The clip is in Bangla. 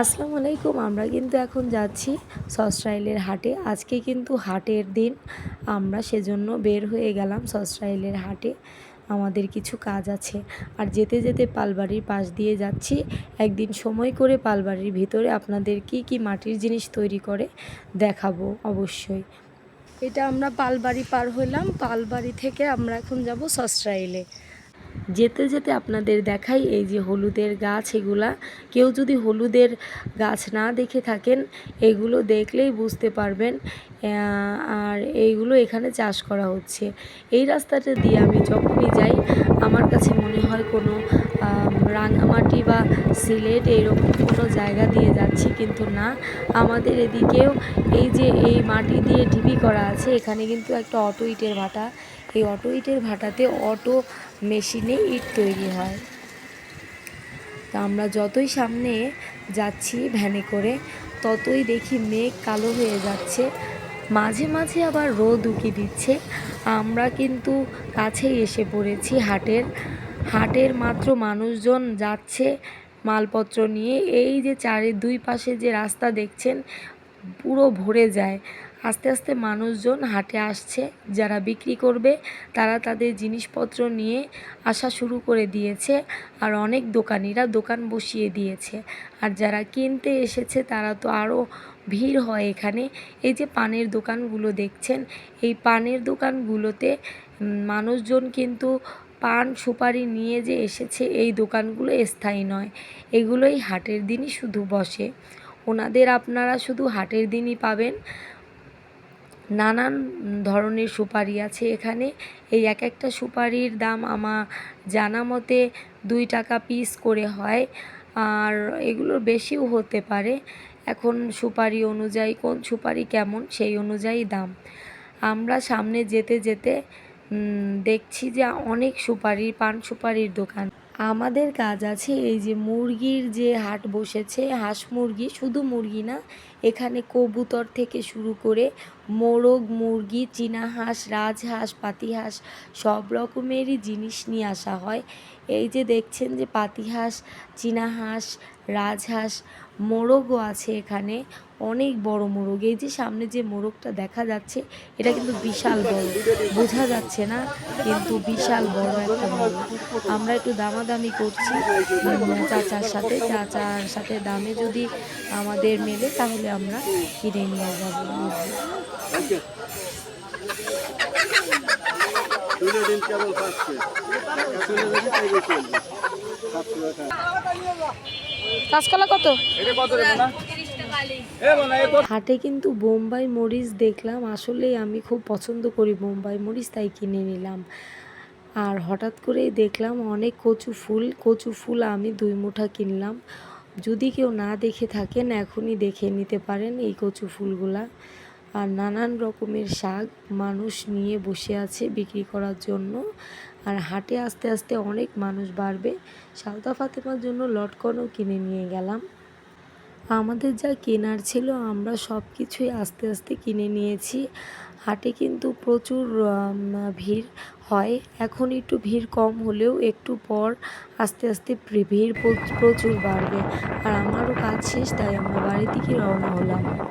আসসালামু আলাইকুম, আমরা কিন্তু এখন যাচ্ছি সসরাইলের হাটে। আজকে কিন্তু হাটের দিন, আমরা সেজন্য বের হয়ে গেলাম সসরাইলের হাটে। আমাদের কিছু কাজ আছে। আর যেতে যেতে পালবাড়ির পাশ দিয়ে যাচ্ছি। একদিন সময় করে পালবাড়ির ভিতরে আপনাদের কি কি মাটির জিনিস তৈরি করে দেখাবো অবশ্যই। এটা আমরা পালবাড়ি পার হইলাম পালবাড়ি থেকে আমরা এখন যাব সসরাইলে। যেতে যেতে আপনাদের দেখাই এই যে হলুদের গাছ এগুলা। কেউ যদি হলুদের গাছ না দেখে থাকেন, এগুলো দেখলেই বুঝতে পারবেন আর এইগুলো এখানে চাষ করা হচ্ছে। এই রাস্তাটা দিয়ে আমি যখনই যাই, আমার কাছে মনে হয় কোনো রাঙামাটি বা সিলেট এইরকম কোনো জায়গা দিয়ে যাচ্ছি কিন্তু না। আমাদের এদিকেও এই যে এই মাটি দিয়ে ঢিপি করা আছে, এখানে কিন্তু একটা অটো ইটের ভাটা এই অটো ইটের ভাটাতে অটো মেশিনে ইট তৈরি হয়। তা আমরা যতই সামনে যাচ্ছি ভ্যানে করে, ততই দেখি মেঘ কালো হয়ে যাচ্ছে। মাঝে মাঝে আবার রোদ উকি দিচ্ছে। আমরা কিন্তু কাছেই এসে পড়েছি হাটের। হাটের মাত্র মানুষজন যাচ্ছে মালপত্র নিয়ে। এই যে চারের দুই পাশে যে রাস্তা দেখছেন পুরো ভরে যায়। আস্তে আস্তে মানুষজন হাটে আসছে, যারা বিক্রি করবে, তারা তাদের জিনিসপত্র নিয়ে আসা শুরু করে দিয়েছে আর অনেক দোকানিরা দোকান বসিয়ে দিয়েছে। আর যারা কিনতে এসেছে, তারা তো আরও ভিড় হয় এখানে। এই যে পানের দোকানগুলো দেখছেন, এই পানের দোকানগুলোতে মানুষজন কিন্তু পান সুপারি নিয়ে যে এসেছে, এই দোকানগুলো স্থায়ী নয়। এগুলোই হাটের দিনই শুধু বসে। ওনাদের আপনারা শুধু হাটের দিনই পাবেন। নানান ধরনের সুপারি আছে এখানে। এই এক একটা সুপারির দাম আমার জানা মতে দুই টাকা পিস করে হয়। আর এগুলোর বেশিও হতে পারে। এখন সুপারি অনুযায়ী কোন সুপারি কেমন সেই অনুযায়ী দাম। আমরা সামনে যেতে যেতে দেখছি যে অনেক সুপারি, পান সুপারির দোকান। আমাদের কাজ আছে এই যে মুরগির যে হাট বসেছে, হাঁস মুরগি, শুধু মুরগি না, এখানে কবুতর থেকে শুরু করে মোরগ মুরগি চীনা হাঁস রাজহাঁস, পাতিহাঁস, সব রকমেরই জিনিস নিয়ে আসা হয়। এই যে দেখছেন যে পাতিহাঁস চীনা হাঁস রাজহাঁস মোরগও আছে এখানে। অনেক বড় মোরগ। এই যে সামনে যে মোরগটা দেখা যাচ্ছে, এটা কিন্তু বিশাল বড়। বোঝা যাচ্ছে না, কিন্তু বিশাল বড় একটা মোরগ। আমরা একটু দামাদামি করছি চাচার সাথে চাচার সাথে দামে যদি আমাদের মেলে, তাহলে আমরা কিনে নিয়ে যাব। কেবল পাচ্ছে কাঁচকলা কত? হাটে কিন্তু বোম্বাই মরিচ দেখলাম। আসলেই আমি খুব পছন্দ করি বোম্বাই মরিচ, তাই কিনে নিলাম। আর হঠাৎ করেই দেখলাম অনেক কচু ফুল কচু ফুল আমি দুই মুঠা কিনলাম। যদি কেউ না দেখে থাকেন, এখনই দেখে নিতে পারেন এই কচু ফুলগুলা। আর নানান রকমের শাক মানুষ নিয়ে বসে আছে বিক্রি করার জন্য। আর হাটে আস্তে আস্তে অনেক মানুষ বাড়বে। সালতা ফাতেমার জন্য লটকনও কিনে নিয়ে গেলাম। আমাদের যা কেনার ছিল আমরা সব কিছুই আস্তে আস্তে কিনে নিয়েছি। হাটে কিন্তু প্রচুর ভিড় হয়। এখন একটু ভিড় কম হলেও একটু পর আস্তে আস্তে ভিড় প্র- প্রচুর বাড়বে। আর আমারও কাজ শেষ, তাই আমরা বাড়ির দিকে রওনা হলাম।